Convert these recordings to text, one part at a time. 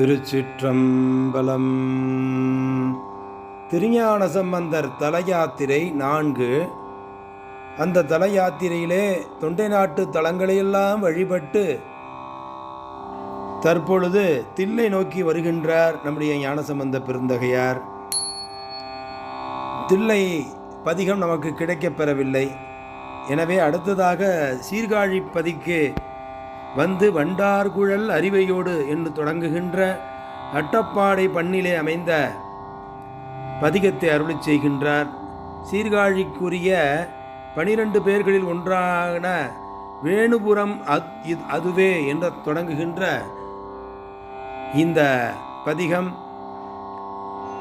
திருச்சிற்றம்பலம். திருஞான சம்பந்தர் தலயாத்திரை நான்கு. அந்த தலயாத்திரையிலே தொண்டை நாட்டு தலங்களையெல்லாம் வழிபட்டு தற்பொழுது தில்லை நோக்கி வருகின்றார் நம்முடைய ஞானசம்பந்த பெருந்தகையார். தில்லை பதிகம் நமக்கு கிடைக்கப் பெறவில்லை எனவே அடுத்ததாக சீர்காழி பதிக்கு வந்து வண்டார்குழல் அறிவையோடு என்று தொடங்குகின்ற அட்டப்பாடை பண்ணிலே அமைந்த பதிகத்தை அருளி செய்கின்றார். சீர்காழிக்குரிய பனிரெண்டு பேர்களில் ஒன்றான வேணுபுரம் அத் அதுவே என்று தொடங்குகின்ற இந்த பதிகம்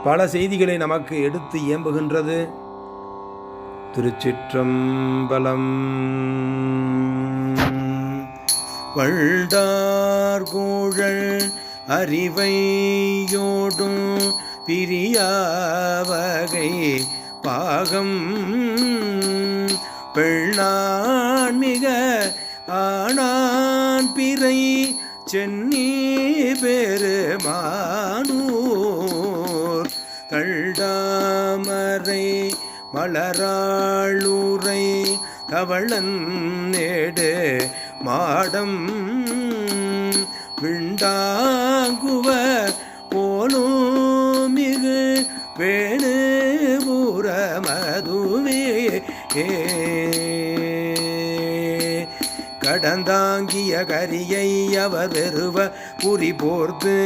பல செய்திகளை நமக்கு எடுத்து இயம்புகின்றது. திருச்சிற்றம்பலம் வழ்தார்கூழல் அறிவையோடும் பிரியாவகை பாகம் பெண்ணான் மிக ஆனான் பிறை சென்னி பெருமானூர் தள்ளாமரை மலராளுரை தவளன் நேடு மாடம் விண்டாங்குவ போலும் மிகு வேணுபுறமதுவே கடந்தாங்கிய கரியை அவர் வெறுவ புரி போர்த்து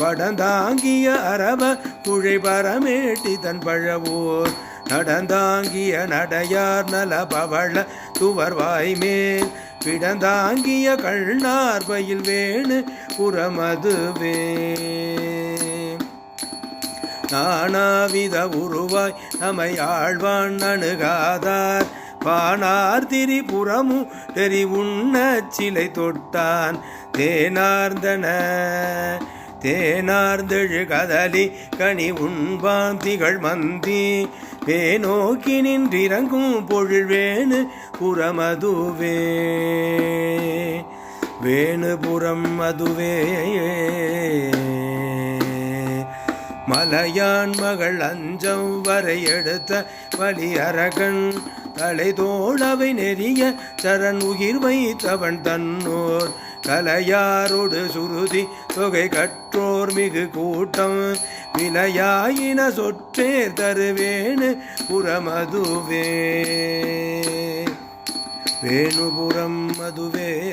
படந்தாங்கிய அரவ குழை பரமேட்டி தன் பழவோர். நடந்தாங்கிய நடையார் நல பவள துவர்வாய் மேல் பிடந்தாங்கிய கண்ணார் பயில் வேணு புறமதுவே. நானாவித உருவாய் நம்மை ஆழ்வான் அணுகாதார். பானார் திரிபுறமும் தெரி உண்ண சிலை தொட்டான். தேனார்ந்தன தேனார்ந்தெழு கதலி கனி உண்பான் திகழ் மந்தி. வேநோக்கி நின்றிறங்கும் பொழில் வேணு புறமதுவே. வேணுபுறம் அதுவே. மலையான் மகள் அஞ்சம் வரை எடுத்த வலி அரகன் தலைதோளவை நெறிய சரண் உயிர் வைத்தவன் தன்னோர். கலையாரோடு சுருதி தொகை கற்றோர் மிகு கூட்டம். விலையாயின சொற்றேர் தருவேணு புறமதுவே. வேணுபுறம் மதுவே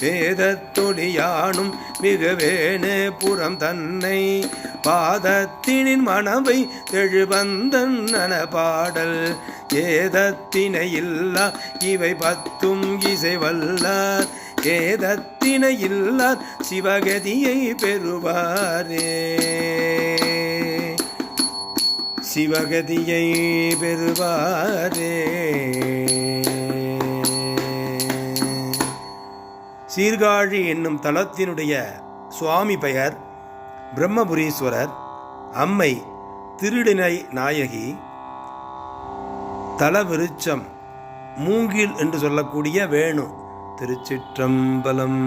வேதத்தொழியானும் மிக வேணு புறம் தன்னை. பாதத்தினின் மனவை தெழுவந்தன் நன பாடல். ஏதத்தினை இல்லா இவை பத்தும் இசை வல்லார். ஏதத்தினை இல்லார் சிவகதியை பெறுவாரே. சிவகதியை பெறுவாரே. சீர்காழி என்னும் தலத்தினுடைய சுவாமி பெயர் பிரம்மபுரீஸ்வரர் அம்மை திருடினை நாயகி தலவிருச்சம் மூங்கில் என்று சொல்லக்கூடிய வேணு திருச்சிற்றம்பலம்.